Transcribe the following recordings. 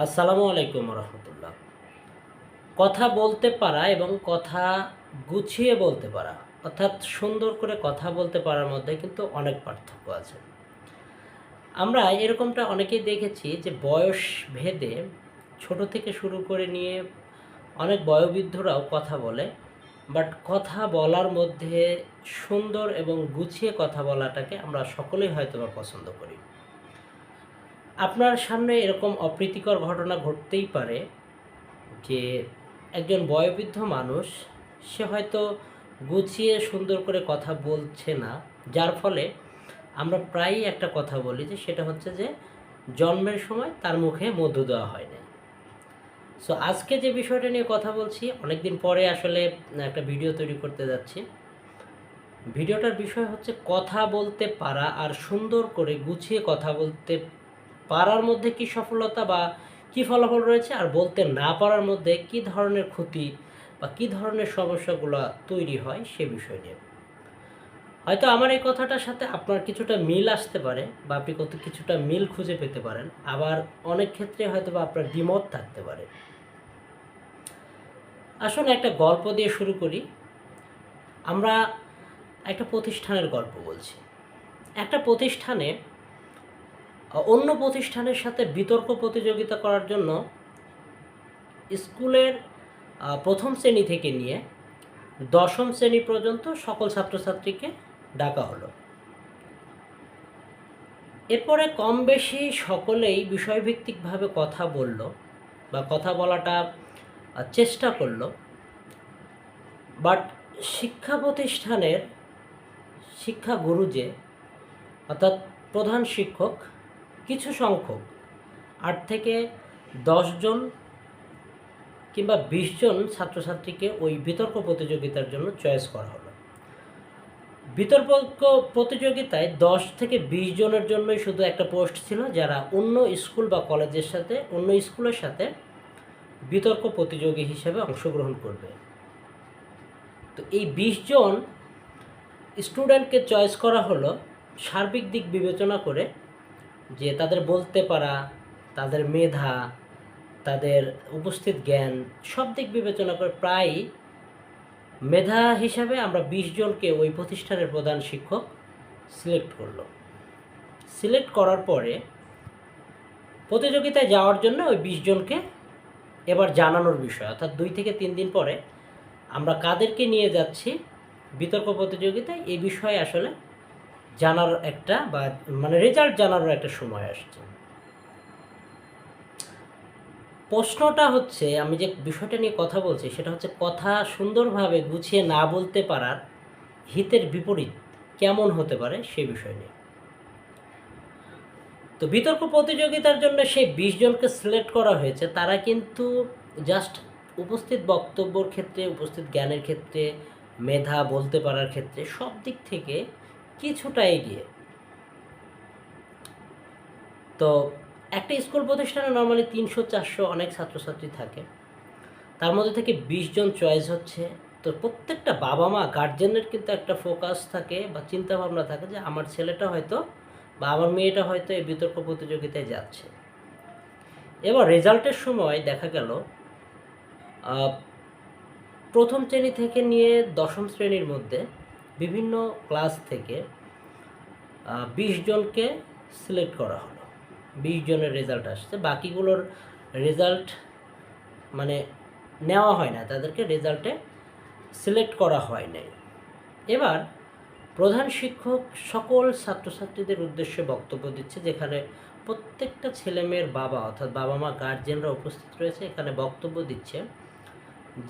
আসসালামু আলাইকুম রহমতুল্লাহ। কথা বলতে পারা এবং কথা গুছিয়ে বলতে পারা, অর্থাৎ সুন্দর করে কথা বলতে পারার মধ্যে কিন্তু অনেক পার্থক্য আছে। আমরা এরকমটা অনেকেই দেখেছি যে বয়স ভেদে ছোট থেকে শুরু করে নিয়ে অনেক বয়োবৃদ্ধরাও কথা বলে, বাট কথা বলার মধ্যে সুন্দর এবং গুছিয়ে কথা বলাটাকে আমরা সকলেই হয়তো বা পছন্দ করি। আপনার সামনে এরকম অপ্রীতিকর ঘটনা ঘটতেই পারে যে একজন বয়োবৃদ্ধ মানুষ, সে হয়তো গুছিয়ে সুন্দর করে কথা বলছে না, যার ফলে আমরা প্রায়ই একটা কথা বলি যে সেটা হচ্ছে যে জন্মের সময় তার মুখে মধু দেওয়া হয় না সো আজকে যে বিষয়টা নিয়ে কথা বলছি, অনেকদিন পরে আসলে একটা ভিডিও তৈরি করতে যাচ্ছি। ভিডিওটার বিষয় হচ্ছে কথা বলতে পারা আর সুন্দর করে গুছিয়ে কথা বলতে পারার মধ্যে কি সফলতা বা কি ফলাফল রয়েছে? আর বলতে না পারার মধ্যে কি ধরনের ক্ষতি বা কি ধরনের সমস্যাগুলো তৈরি হয় সে বিষয় নিয়ে। হয়তো আমার এই কথাটার সাথে আপনার কিছুটা মিল আসতে পারে বা আপনি কত কিছুটা মিল খুঁজে পেতে পারেন। আবার অনেক ক্ষেত্রে হয়তো বা আপনার দ্বিমত থাকতে পারে। আসলে একটা গল্প দিয়ে শুরু করি। আমরা একটা প্রতিষ্ঠানের গল্প বলছি। একটা প্রতিষ্ঠানে অন্য প্রতিষ্ঠানের সাথে বিতর্ক প্রতিযোগিতা করার জন্য স্কুলের প্রথম শ্রেণি থেকে নিয়ে দশম শ্রেণি পর্যন্ত সকল ছাত্রছাত্রীকে ডাকা হলো। এরপরে কম বেশি সকলেই বিষয়ভিত্তিকভাবে কথা বলল বা কথা বলাটা চেষ্টা করল। বাট শিক্ষা প্রতিষ্ঠানের শিক্ষাগুরু যে, অর্থাৎ প্রধান শিক্ষক কিছু সংখ্যক, আট থেকে জন কিংবা বিশ জন ছাত্রছাত্রীকে ওই বিতর্ক প্রতিযোগিতার জন্য চয়েস করা হলো। বিতর্ক প্রতিযোগিতায় দশ থেকে বিশ জনের জন্যই শুধু একটা পোস্ট ছিল, যারা অন্য স্কুল বা কলেজের সাথে, অন্য স্কুলের সাথে বিতর্ক প্রতিযোগী হিসেবে অংশগ্রহণ করবে। তো এই বিশ জন স্টুডেন্টকে চয়েস করা হলো সার্বিক দিক বিবেচনা করে যে তাদের বলতে পারা, তাদের মেধা, তাদের উপস্থিত জ্ঞান, সব দিক বিবেচনা করে প্রায় মেধা হিসাবে আমরা বিশ জনকে ওই প্রতিষ্ঠানের প্রধান শিক্ষক সিলেক্ট করল। সিলেক্ট করার পরে প্রতিযোগিতায় যাওয়ার জন্য ওই বিশ জনকে এবার জানানোর বিষয়, অর্থাৎ দুই থেকে তিন দিন পরে আমরা কাদেরকে নিয়ে যাচ্ছি বিতর্ক প্রতিযোগিতায় এই বিষয়ে আসলে জানার একটা বা মানে রেজাল্ট জানারও একটা সময় আসছে। প্রশ্নটা হচ্ছে, আমি যে বিষয়টা নিয়ে কথা বলছি, সেটা হচ্ছে কথা সুন্দরভাবে গুছিয়ে না বলতে পারার হিতের বিপরীত কেমন হতে পারে সেই বিষয় নিয়ে। তো বিতর্ক প্রতিযোগিতার জন্য সেই বিশ জনকে সিলেক্ট করা হয়েছে, তারা কিন্তু জাস্ট উপস্থিত বক্তব্যর ক্ষেত্রে, উপস্থিত জ্ঞানের ক্ষেত্রে, মেধা, বলতে পারার ক্ষেত্রে সব দিক থেকে কিছুটা এগিয়ে। তো একটা স্কুল প্রতিষ্ঠানে নর্মালি তিনশো, চারশো অনেক ছাত্রছাত্রী থাকে। তার মধ্যে থেকে বিশ জন চয়েস হচ্ছে। তো প্রত্যেকটা বাবা মা গার্জেনের কিন্তু একটা ফোকাস থাকে বা চিন্তা ভাবনা থাকে যে আমার ছেলেটা হয়তো বা আমার মেয়েটা হয়তো এই বিতর্ক প্রতিযোগিতায় যাচ্ছে। এবার রেজাল্টের সময় দেখা গেল প্রথম শ্রেণি থেকে নিয়ে দশম শ্রেণির মধ্যে বিভিন্ন ক্লাস থেকে বিশ জনকে সিলেক্ট করা হলো। বিশ জনের রেজাল্ট আসছে। বাকিগুলোর রেজাল্ট মানে নেওয়া হয় না, তাদেরকে রেজাল্টে সিলেক্ট করা হয় নাই। এবার প্রধান শিক্ষক সকল ছাত্রছাত্রীদের উদ্দেশ্যে বক্তব্য দিচ্ছে, যেখানে প্রত্যেকটা ছেলেমেয়ের বাবা অর্থাৎ বাবা মা গার্জেনরা উপস্থিত রয়েছে। এখানে বক্তব্য দিচ্ছে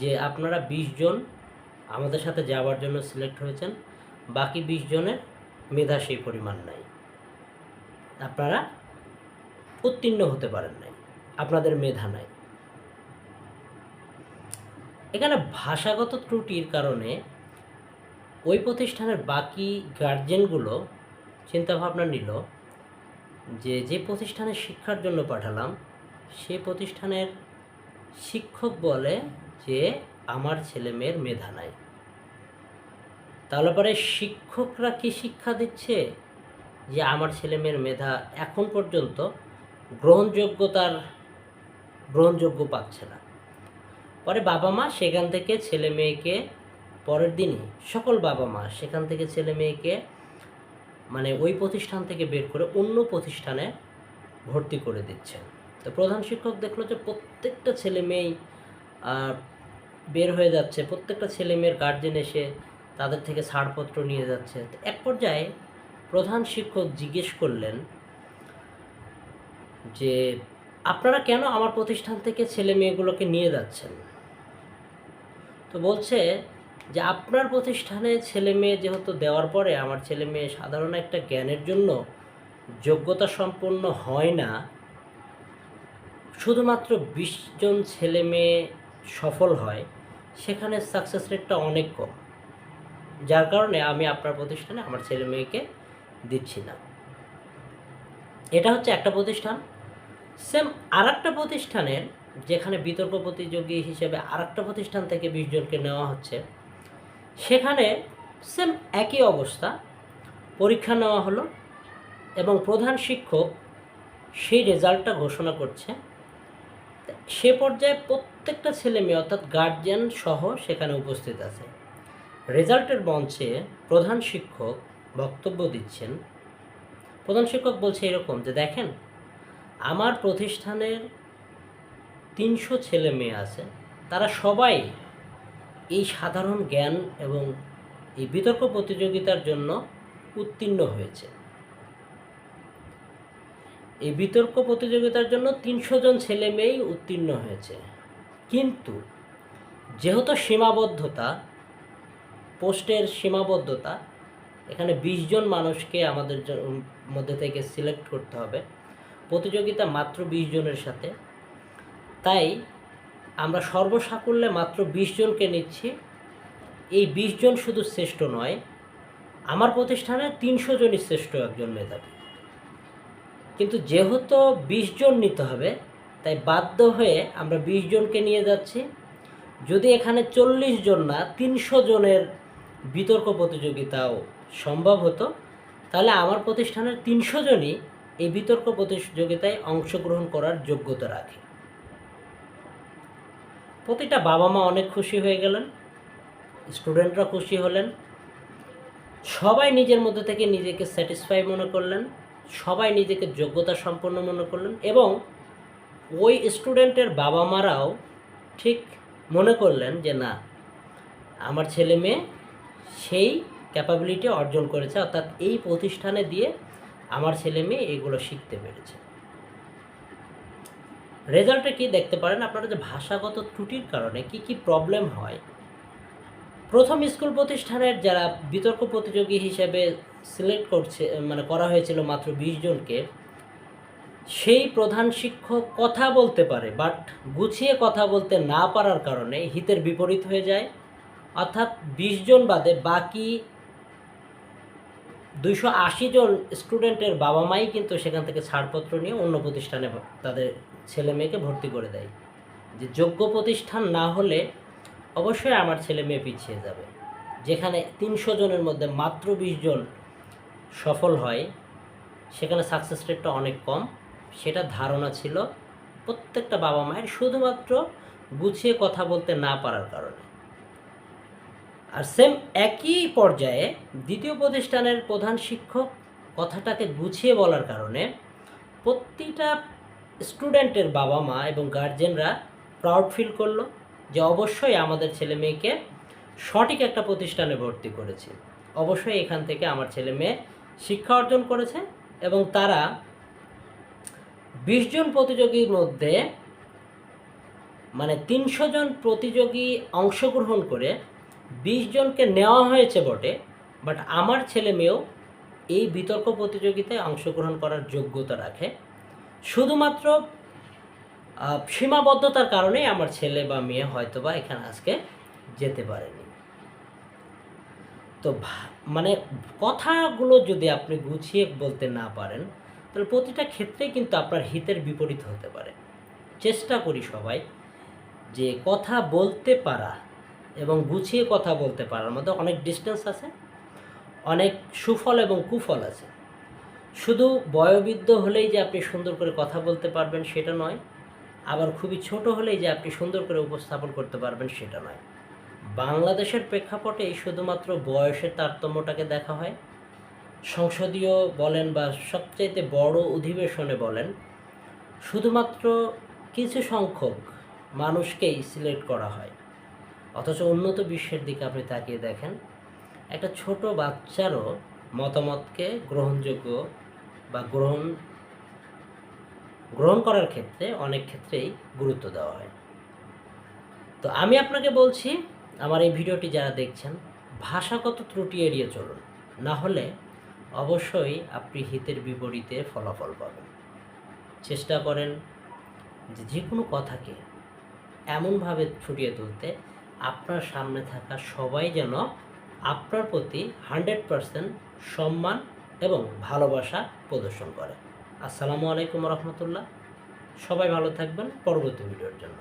যে, আপনারা বিশ জন আমাদের সাথে যাওয়ার জন্য সিলেক্ট হয়েছেন। বাকি বিশ জনের মেধা সেই পরিমাণ নাই। আপনারা উত্তীর্ণ হতে পারেন নাই। আপনাদের মেধা নাই। এখানে ভাষাগত ত্রুটির কারণে ওই প্রতিষ্ঠানের বাকি গার্জেনগুলো চিন্তাভাবনা নিল যে যে প্রতিষ্ঠানে শিক্ষার জন্য পাঠালাম সেই প্রতিষ্ঠানের শিক্ষক বলে যে আমার ছেলে মেয়ের মেধা নাই। তাহলে পরে শিক্ষকরা কি শিক্ষা দিচ্ছে? যে আমার ছেলে মেয়ের মেধা এখন পর্যন্ত গ্রহণযোগ্যতার গ্রহণযোগ্য পাচ্ছে না। পরে বাবা মা সেখান থেকে ছেলে মেয়েকে পরের দিনই, সকল বাবা মা সেখান থেকে ছেলে মেয়েকে মানে ওই প্রতিষ্ঠান থেকে বের করে অন্য প্রতিষ্ঠানে ভর্তি করে দিচ্ছেন। তো প্রধান শিক্ষক দেখল যে প্রত্যেকটা ছেলে মেয়েই বের হয়ে যাচ্ছে। প্রত্যেকটা ছেলে মেয়ের গার্জেন এসে তাদের থেকে ছাড়পত্র নিয়ে যাচ্ছে। এক পর্যায়ে প্রধান শিক্ষক জিজ্ঞেস করলেন যে, আপনারা কেন আমার প্রতিষ্ঠান থেকে ছেলে মেয়েগুলোকে নিয়ে যাচ্ছেন? তো বলছে যে, আপনার প্রতিষ্ঠানে ছেলে মেয়ে যেহেতু দেওয়ার পরে আমার ছেলে মেয়ে সাধারণ একটা জ্ঞানের জন্য যোগ্যতা সম্পন্ন হয় না, শুধুমাত্র বিশজন ছেলে মেয়ে সফল হয়, সেখানে সাকসেস রেটটা অনেক কম। যার কারণে আমি আপনার প্রতিষ্ঠানে আমার ছেলে মেয়েকে দিচ্ছি না। এটা হচ্ছে একটা প্রতিষ্ঠান। সেম আর একটা প্রতিষ্ঠানের, যেখানে বিতর্ক প্রতিযোগী হিসেবে আর একটা প্রতিষ্ঠান থেকে বিশ জনকে নেওয়া হচ্ছে, সেখানে সেম একই অবস্থা। পরীক্ষা নেওয়া হলো এবং প্রধান শিক্ষক সেই রেজাল্টটা ঘোষণা করছে। সে পর্যায়ে প্রত্যেকটা ছেলে মেয়ে, অর্থাৎ গার্জিয়ান সহ সেখানে উপস্থিত আছে। রেজাল্টের মঞ্চে প্রধান শিক্ষক বক্তব্য দিচ্ছেন। প্রধান শিক্ষক বলছে এরকম যে, দেখেন, আমার প্রতিষ্ঠানের তিনশো ছেলে মেয়ে আছে। তারা সবাই এই সাধারণ জ্ঞান এবং এই বিতর্ক প্রতিযোগিতার জন্য উত্তীর্ণ হয়েছে। এই বিতর্ক প্রতিযোগিতার জন্য তিনশো জন ছেলে মেয়েই উত্তীর্ণ হয়েছে। কিন্তু যেহেতু সীমাবদ্ধতা, পোস্টের সীমাবদ্ধতা, এখানে বিশ জন মানুষকে আমাদের মধ্যে থেকে সিলেক্ট করতে হবে। প্রতিযোগিতা মাত্র বিশ জনের সাথে। তাই আমরা সর্বসাকুল্যে মাত্র বিশ জনকে নিচ্ছি। এই বিশ জন শুধু শ্রেষ্ঠ নয়, আমার প্রতিষ্ঠানে তিনশো জনই শ্রেষ্ঠ একজন মেধাবী। কিন্তু যেহেতু বিশ জন নিতে হবে, তাই বাধ্য হয়ে আমরা বিশ জনকে নিয়ে যাচ্ছি। যদি এখানে চল্লিশ জন না, তিনশো জনের বিতর্ক প্রতিযোগিতাও সম্ভব হতো, তাহলে আমার প্রতিষ্ঠানের তিনশো জনই এই বিতর্ক প্রতিযোগিতায় অংশগ্রহণ করার যোগ্যতা রাখে। প্রতিটা বাবা মা অনেক খুশি হয়ে গেলেন, স্টুডেন্টরা খুশি হলেন, সবাই নিজের মধ্যে থেকে নিজেকে স্যাটিসফাই মনে করলেন। সবাই নিজেকে যোগ্যতা সম্পন্ন মনে করলেন এবং ওই স্টুডেন্টের বাবা মারাও ঠিক মনে করলেন যে, না, আমার ছেলে মেয়ে সেই ক্যাপাবিলিটি অর্জন করেছে, অর্থাৎ এই প্রতিষ্ঠানে দিয়ে আমার ছেলে মেয়ে এগুলো শিখতে পেরেছে। রেজাল্টে কি দেখতে পারেন? আপনারা যে ভাষাগত ত্রুটির কারণে কি কি প্রবলেম হয়, প্রথম স্কুল প্রতিষ্ঠানের যারা বিতর্ক প্রতিযোগী হিসেবে সিলেক্ট করছে মানে করা হয়েছিল মাত্র বিশ জনকে। সেই প্রধান শিক্ষক কথা বলতে পারে বাট গুছিয়ে কথা বলতে না পারার কারণে হিতের বিপরীত হয়ে যায়। অর্থাৎ বিশ জন বাদে বাকি দুইশো আশি জন স্টুডেন্টের বাবা মাই কিন্তু সেখান থেকে ছাড়পত্র নিয়ে অন্য প্রতিষ্ঠানে তাদের ছেলে মেয়েকে ভর্তি করে দেয়। যে যোগ্য প্রতিষ্ঠান না হলে অবশ্যই আমার ছেলে মেয়ে পিছিয়ে যাবে। যেখানে তিনশো জনের মধ্যে মাত্র বিশ জন সফল হয়, সেখানে সাকসেস রেটটা অনেক কম। সেটা ধারণা ছিল প্রত্যেকটা বাবা মায়ের, শুধুমাত্র গুছিয়ে কথা বলতে না পারার কারণে। আর সেম একই পর্যায়ে দ্বিতীয় প্রতিষ্ঠানের প্রধান শিক্ষক কথাটাকে গুছিয়ে বলার কারণে প্রতিটা স্টুডেন্টের বাবা মা এবং গার্জেনরা প্রাউড ফিল করল যে অবশ্যই আমাদের ছেলে মেয়েকে সঠিক একটা প্রতিষ্ঠানে ভর্তি করেছে। অবশ্যই এখান থেকে আমার ছেলে মেয়ে শিক্ষা অর্জন করেছে এবং তারা বিশ জন প্রতিযোগীর মধ্যে মানে তিনশো জন প্রতিযোগী অংশগ্রহণ করে বিশ জনকে নেওয়া হয়েছে বটে বাট আমার ছেলে মেয়েও এই বিতর্ক প্রতিযোগিতায় অংশগ্রহণ করার যোগ্যতা রাখে। শুধুমাত্র সীমাবদ্ধতার কারণেই আমার ছেলে বা মেয়ে হয়তো বা এখানে আজকে যেতে পারেনি। তো মানে কথাগুলো যদি আপনি গুছিয়ে বলতে না পারেন, তাহলে প্রতিটা ক্ষেত্রেই কিন্তু আপনার হিতের বিপরীত হতে পারে। চেষ্টা করি সবাই যে কথা বলতে পারা এবং গুছিয়ে কথা বলতে পারার মধ্যে অনেক ডিস্টেন্স আছে, অনেক সুফল এবং কুফল আছে। শুধু বয়োবৃদ্ধ হলেই যে আপনি সুন্দর করে কথা বলতে পারবেন সেটা নয়, আবার খুবই ছোট হলেই যে আপনি সুন্দর করে উপস্থাপন করতে পারবেন সেটা নয়। বাংলাদেশের প্রেক্ষাপটে শুধুমাত্র বয়সের তারতম্যটাকে দেখা হয়। সংসদীয় বলেন বা সবচাইতে বড় অধিবেশনে বলেন, শুধুমাত্র কিছু সংখ্যক মানুষকেই সিলেক্ট করা হয়। অথচ উন্নত বিশ্বের দিকে আপনি তাকিয়ে দেখেন, একটা ছোট বাচ্চারও মতামতকে গ্রহণযোগ্য বা গ্রহণ গ্রহণ করার ক্ষেত্রে অনেক ক্ষেত্রেই গুরুত্ব দেওয়া হয়। তো আমি আপনাকে বলছি আমার এই ভিডিওটি যারা দেখছেন, ভাষাগত ত্রুটি এড়িয়ে চলুন। না হলে অবশ্যই আপনি হিতের বিপরীতে ফলাফল পাবেন। চেষ্টা করেন যে যে কোনো কথাকে এমনভাবে ফুটিয়ে তুলতে আপনার সামনে থাকা সবাই যেন আপনার প্রতি হান্ড্রেড পারসেন্ট সম্মান এবং ভালোবাসা প্রদর্শন করে। আসসালামু আলাইকুম রহমতুল্লাহ। সবাই ভালো থাকবেন। পরবর্তী ভিডিওর জন্য।